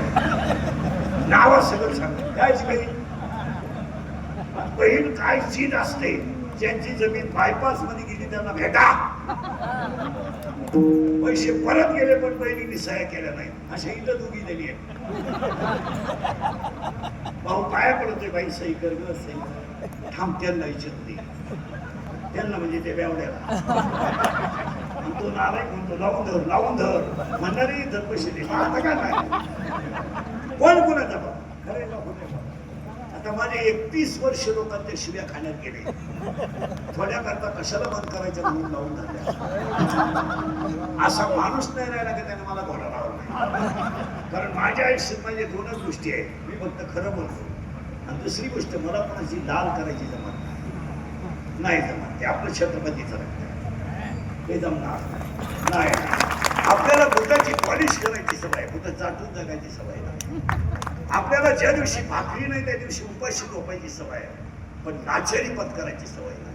बसल्या नाव सगळं सांग कायच बहीण बहीण काय चीज असते ज्यांची जमीन बायपासमध्ये गेली त्यांना भेटा. पैसे परत गेले पण बहिणीने सह्या केल्या नाही अशा इथं दोघी दिली आहे भाऊ पाया पडतोय बाई सही कर ग सही थांब त्यांना विचारत नाही त्यांना म्हणजे ते बेवड्याला. आणि तो नालायक म्हणतो लावून धर लावून धर म्हणणारे धर पैसे दे मग आता काय नाही कोण कोणाचा बाप खरे आता माझे एकतीस वर्ष लोकांच्या शिव्या खाण्यात गेले थोड्या करता कशाला बंद करायचं म्हणून लावून धरल्या असा माणूस नाही राहिला की त्याने मला घोडा लावला कारण माझ्या आयुष्यात माझे दोनच गोष्टी आहेत मी फक्त खरं बोलतो आणि दुसरी गोष्ट मला कोणाची लाल करायची जमत नाही नाही जमत ते आपलं छत्रपतीचं रक्त हे जमणार नाही. आपल्याला बुटाची पॉलिश करायची सवय बुट चाटून जगायची सवय नाही. आपल्याला ज्या दिवशी भाकरी नाही त्या दिवशी उपाशी झोपायची सवय पण नाचेरी पत करायची सवय नाही.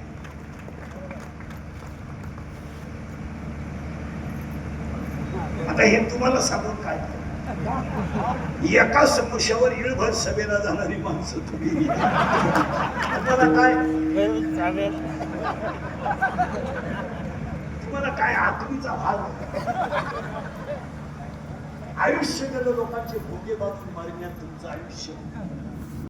आता हे तुम्हाला सांगून काय एका समस्यावर इळभर सभेला जाणारी माणसं तुम्ही. तुम्हाला काय? काय आखरीचा भाग आयुष्य गेलं लोकांचे भोगे बाजून मारण्यात तुमचं आयुष्य.